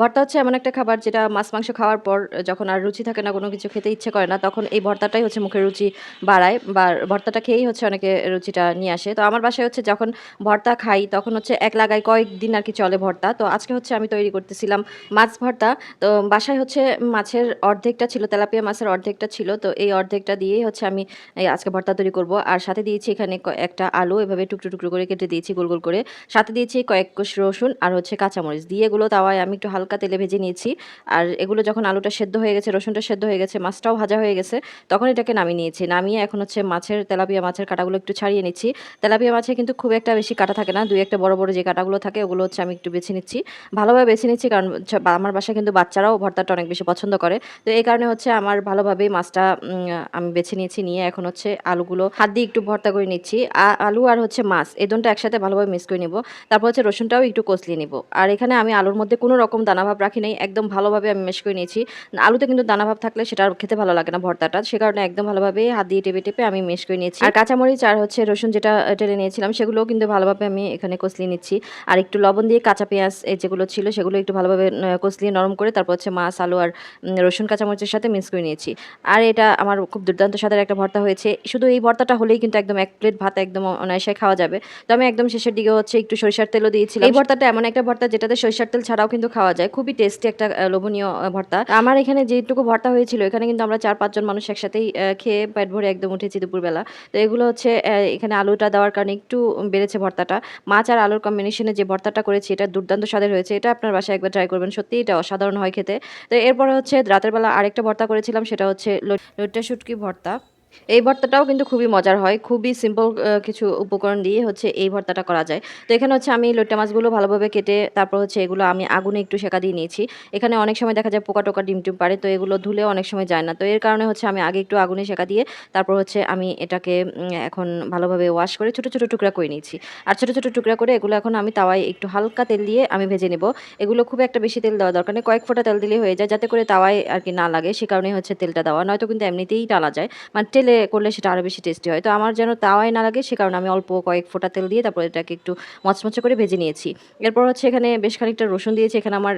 ভর্তা হচ্ছে এমন একটা খাবার যেটা মাছ, মাংস খাওয়ার পর যখন আর রুচি থাকে না, কোনো কিছু খেতে ইচ্ছে করে না, তখন এই ভর্তাটাই হচ্ছে মুখের রুচি বাড়ায় বা ভর্তাটা খেয়েই হচ্ছে অনেকে রুচিটা নিয়ে আসে। তো আমার বাসায় হচ্ছে যখন ভর্তা খাই, তখন হচ্ছে এক লাগাই কয়েকদিন আর কি চলে ভর্তা। তো আজকে হচ্ছে আমি তৈরি করতেছিলাম মাছ ভর্তা। তো বাসায় হচ্ছে মাছের অর্ধেকটা ছিল, তেলাপিয়া মাছের অর্ধেকটা ছিল। তো এই অর্ধেকটা দিয়েই হচ্ছে আমি আজকে ভর্তা তৈরি করব। আর সাথে দিয়েছি এখানে একটা আলু, এভাবে টুকরো টুকরো করে কেটে দিয়েছি গোল গোল করে। সাথে দিয়েছি কয়েক কোষ রসুন আর হচ্ছে কাঁচামরিচ। দিয়ে এগুলো তাওয়ায় আমি একটু হালকা তেলে ভেজে নিয়েছি। আর এগুলো যখন আলুটা সেদ্ধ হয়ে গেছে, রসুনটা সেদ্ধ হয়ে গেছে, মাছটাও ভাজা হয়ে গেছে, তখন এটাকে নামিয়ে নিয়েছি। নামিয়ে এখন হচ্ছে মাছের, তেলাপিয়া মাছের কাটাগুলো একটু ছাড়িয়ে নিচ্ছি। তেলাপিয়া মাছে কিন্তু খুব একটা বেশি কাটা থাকে না, দুই একটা বড় বড় যে কাটাগুলো থাকে, ওগুলো হচ্ছে আমি একটু বেছে নিচ্ছি। ভালোভাবে বেছে নিচ্ছি কারণ আমার বাসায় কিন্তু বাচ্চারাও ভর্তাটা অনেক বেশি পছন্দ করে। তো এই কারণে হচ্ছে আমার ভালোভাবেই মাছটা আমি বেছে নিয়েছি, নিয়ে এখন হচ্ছে আলুগুলো হাত দিয়ে একটু ভর্তা করে নিচ্ছি। আলু আর হচ্ছে মাছ, এই দুটো একসাথে ভালোভাবে মিক্স করে নিব। তারপর হচ্ছে রসুনটাও একটু কষলিয়ে নিব। আর এখানে আমি আলুর মধ্যে কোনো রকম দানাভাব রাখি নাই, একদম ভালোভাবে আমি মেশ করে নিয়েছি। আলুতে কিন্তু দানাভাব থাকলে সেটা খেতে ভালো লাগে না ভর্তাটা, সে কারণে একদম ভালোভাবে হাত দিয়ে টেপে টেপে আমি মেশ করে নিয়েছি। আর কাঁচামরিচ আর হচ্ছে রসুন যেটা, টেলে নিয়েছিলাম, সেগুলোও কিন্তু ভালোভাবে আমি এখানে কষলিয়ে নিচ্ছি। আর একটু লবণ দিয়ে কাঁচা পেঁয়াজ যেগুলো ছিল সেগুলো একটু ভালোভাবে কষলিয়ে নরম করে তারপর হচ্ছে মাছ, আলু আর রসুন, কাঁচামরিচের সাথে মিক্স করে নিয়েছি। আর এটা আমার খুব দুর্দান্ত স্বাদের একটা ভর্তা হয়েছে। শুধু এই ভর্তাটা হলেই কিন্তু একদম এক প্লেট ভাত একদম অনায়াসে খাওয়া যাবে। তো আমি একদম শেষের দিকে হচ্ছে একটু সরিষার তেলও দিয়েছিলাম। এই ভর্তাটা এমন একটা ভর্তা যেটাতে সরিষার তেল ছাড়াও কিন্তু খাওয়া যায়। খুবই টেস্টি একটা লোভনীয় ভর্তা। আমার এখানে যেটুকু ভর্তা হয়েছিল, এখানে কিন্তু আমরা চার, পাঁচজন মানুষ একসাথেই খেয়ে পেট ভরে একদম উঠেছি দুপুরবেলা। তো এগুলো হচ্ছে এখানে আলুটা দেওয়ার কারণে একটু বেড়েছে ভর্তাটা। মাছ আর আলুর কম্বিনেশনে যে ভর্তাটা করেছি, এটা দুর্দান্ত স্বাদের হয়েছে। এটা আপনার বাসায় একবার ট্রাই করবেন সত্যি এটা অসাধারণ হয় খেতে। তো এরপরে হচ্ছে, রাতের বেলা আরেকটা ভর্তা করেছিলাম, সেটা হচ্ছে লোট্টা শুটকি ভর্তা। এই ভর্তাটাও কিন্তু খুবই মজার হয়। খুবই সিম্পল কিছু উপকরণ দিয়ে হচ্ছে এই ভর্তাটা করা যায়। তো এখানে হচ্ছে আমি লোট্টা মাছগুলো ভালোভাবে কেটে তারপর হচ্ছে এগুলো আমি আগুনে একটু সেকা দিয়ে নিয়েছি। এখানে অনেক সময় দেখা যায় পোকা টোকা, ডিম টিম পারে, তো এগুলো ধুলে অনেক সময় যায় না। তো এর কারণে হচ্ছে আমি আগে একটু আগুনে সেকা দিয়ে তারপর হচ্ছে আমি এটাকে এখন ভালোভাবে ওয়াশ করে ছোটো ছোটো টুকরা করে নিয়েছি। আর ছোটো ছোটো টুকরা করে এগুলো এখন আমি তাওয়ায় একটু হালকা তেল দিয়ে আমি ভেজে নেব। এগুলো খুব একটা বেশি তেল দেওয়া দরকার নেই। কয়েক ফোঁটা তেল দিলেই হয়ে যায়, যাতে করে তাওয়ায় আর কি না লাগে, সে কারণে হচ্ছে তেলটা দেওয়া। নয়তো কিন্তু এমনিতেই টালা যায়। মানে তেলে করলে সেটা আরও বেশি টেস্টি হয়। তো আমার যেন তাওয়ায় না লাগে সে কারণে আমি অল্প কয়েক ফোঁটা তেল দিয়ে তারপর এটাকে একটু মচমচে করে ভেজে নিয়েছি। এরপর হচ্ছে এখানে বেশ খানিকটা রসুন দিয়েছি। এখানে আমার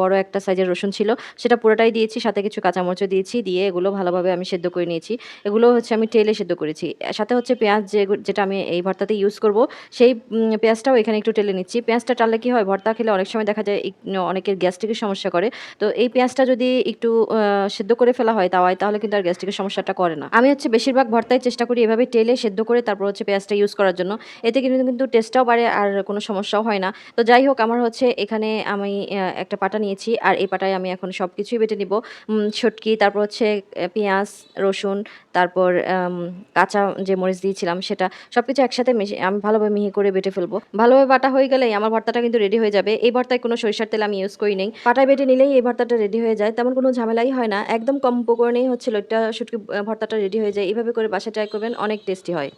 বড় একটা সাইজের রসুন ছিল। সেটা পুরোটাই দিয়েছি, সাথে কিছু কাঁচামরিচও দিয়েছি, দিয়ে এগুলো ভালোভাবে আমি সেদ্ধ করে নিয়েছি। এগুলো হচ্ছে আমি তেলে সেদ্ধ করেছি। সাথে হচ্ছে পেঁয়াজ যে যেটা আমি এই ভর্তাতে ইউজ করব, সেই পেঁয়াজটাও এখানে একটু টেলে নিচ্ছি। পেঁয়াজটা টাললে কি হয়, ভর্তা খেলে অনেক সময় দেখা যায় অনেকের গ্যাস্ট্রিকের সমস্যা করে। তো এই পেঁয়াজটা যদি একটু সেদ্ধ করে ফেলা হয় তাওয়ায়, তাহলে কিন্তু আর গ্যাস্ট্রিকের সমস্যাটা করে না। আমি বেশিরভাগ ভর্তায় চেষ্টা করি এভাবে তেলে সেদ্ধ করে তারপর হচ্ছে পেঁয়াজটা ইউজ করার জন্য। এতে কিন্তু কিন্তু টেস্টটাও বাড়ে আর কোনো সমস্যাও হয় না। তো যাই হোক, আমার হচ্ছে এখানে আমি একটা পাটা নিয়েছি আর এই পাটায় আমি এখন সব কিছুই বেটে নিব। ছটকি তারপর হচ্ছে পেঁয়াজ, রসুন, তারপর কাঁচা যে মরিচ দিয়েছিলাম সেটা সব কিছু একসাথে মিশে, আমি ভালোভাবে মিহি করে বেটে ফেলব। ভালোভাবে বাটা হয়ে গেলেই আমার ভর্তাটা কিন্তু রেডি হয়ে যাবে। এই ভর্তায় কোনো সরিষার তেল আমি ইউজ করি নেই। পাটায় বেটে নিলেই এই ভর্তাটা রেডি হয়ে যায়। তেমন কোনো ঝামেলাই হয় না। একদম কম উপকরণেই হচ্ছে লোটটা শুটকি ভর্তাটা রেডি হয়ে যায় এইভাবে করে বাসা ট্রাই করবেন অনেক টেস্টি হয়।